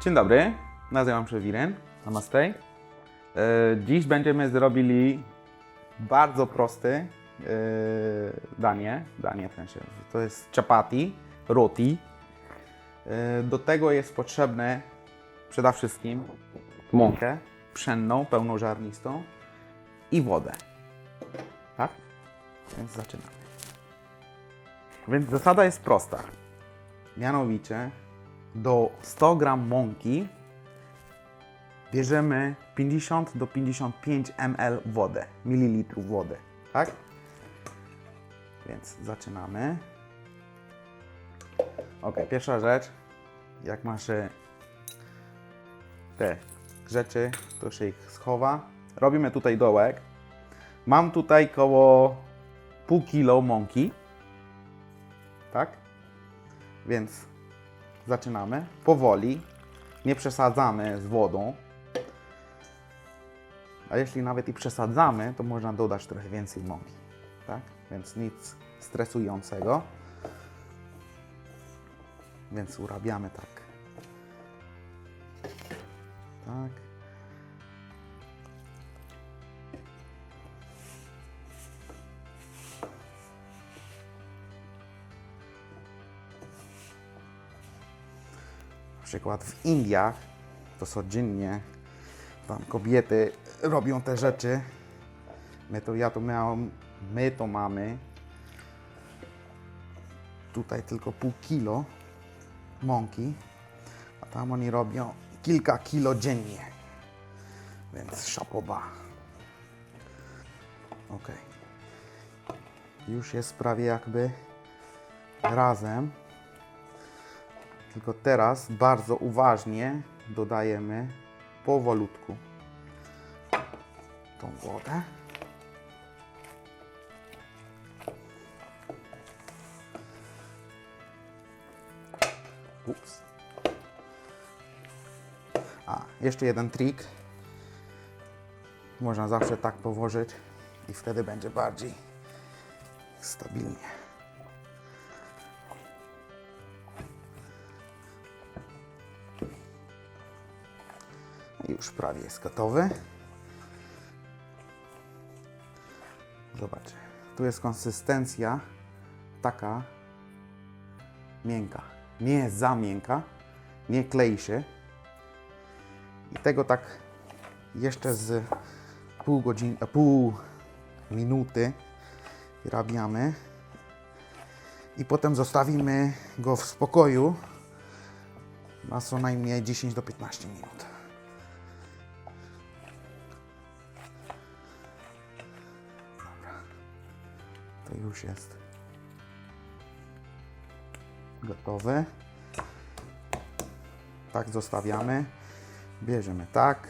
Dzień dobry, nazywam się Wiren. Namaste. E, Dziś będziemy zrobili bardzo prosty e, danie, danie w sensie, to jest chapati, roti. E, Do tego jest potrzebne przede wszystkim mąkę pszenną, pełnożarnistą i wodę. Tak? Więc zaczynamy. Więc zasada jest prosta. Mianowicie do 100 g mąki bierzemy 50 do 55 ml wodę, mililitrów wody, tak? Więc zaczynamy. Ok, pierwsza rzecz, jak masz te rzeczy, to się ich schowa. Robimy tutaj dołek. Mam tutaj koło pół kilo mąki, tak? Więc zaczynamy powoli, nie przesadzamy z wodą. A jeśli nawet i przesadzamy, to można dodać trochę więcej mąki, tak? Więc nic stresującego. Więc urabiamy tak. Tak. Przykład w Indiach to codziennie tam kobiety robią te rzeczy. My to, ja to miałem, my to mamy tutaj tylko pół kilo mąki, a tam oni robią kilka kilo dziennie. Więc szapoba. Ok. Już jest prawie jakby razem. Tylko teraz bardzo uważnie dodajemy powolutku tą wodę. Ups. A, jeszcze jeden trik. Można zawsze tak położyć i wtedy będzie bardziej stabilnie. Już prawie jest gotowy. Zobacz, tu jest konsystencja taka miękka. Nie za miękka, nie klei się. I tego tak jeszcze z pół godziny, a pół minuty wyrabiamy. I potem zostawimy go w spokoju na co najmniej 10 do 15 minut. To już jest gotowe. Tak zostawiamy. Bierzemy tak.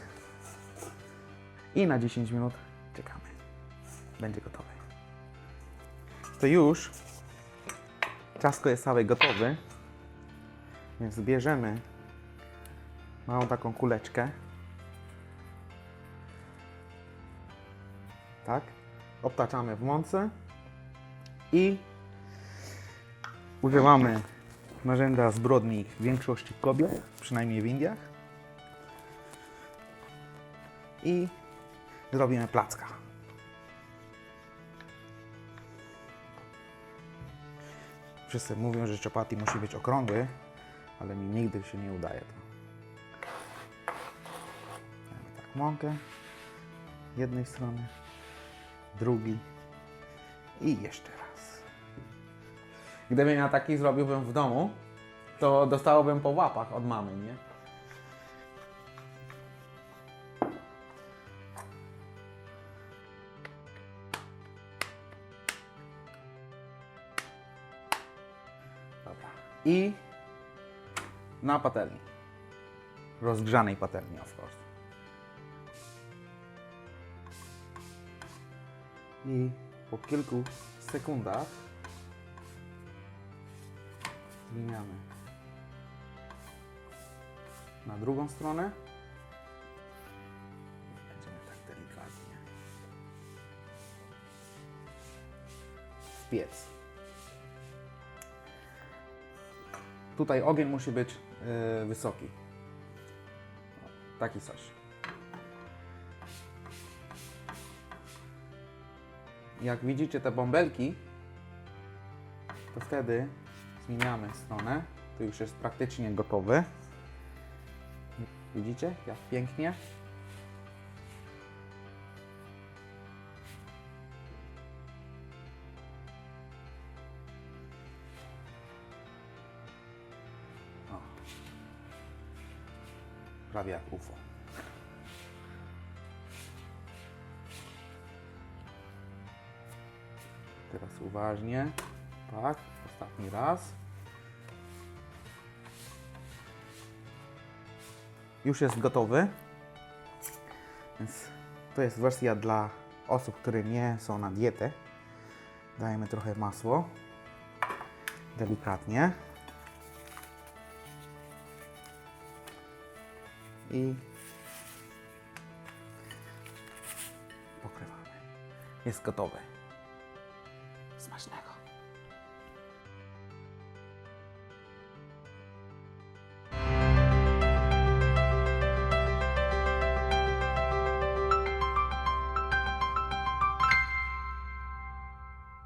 I na 10 minut czekamy. Będzie gotowe. To już ciastko jest całe gotowe. Więc bierzemy małą taką kuleczkę. Tak. Obtaczamy w mące i używamy narzędzia zbrodni większości kobiet, przynajmniej w Indiach. I zrobimy placka. Wszyscy mówią, że chapati musi być okrągły, ale mi nigdy się nie udaje to. Tak mąkę jednej strony, drugi i jeszcze. Gdybym ja taki zrobiłbym w domu, to dostałbym po łapach od mamy, nie? Dobra. I na patelni. Rozgrzanej patelni, of course. I po kilku sekundach na drugą stronę. Będziemy tak delikatnie w piec. Tutaj ogień musi być y, wysoki. Taki coś. Jak widzicie te bąbelki, to wtedy zmieniamy stronę. To już jest praktycznie gotowy. Widzicie, jak pięknie? O. Prawie jak UFO. Teraz uważnie. Tak, ostatni raz. Już jest gotowy. Więc to jest wersja dla osób, które nie są na dietę. Dajemy trochę masło. Delikatnie. I pokrywamy. Jest. Smacznego.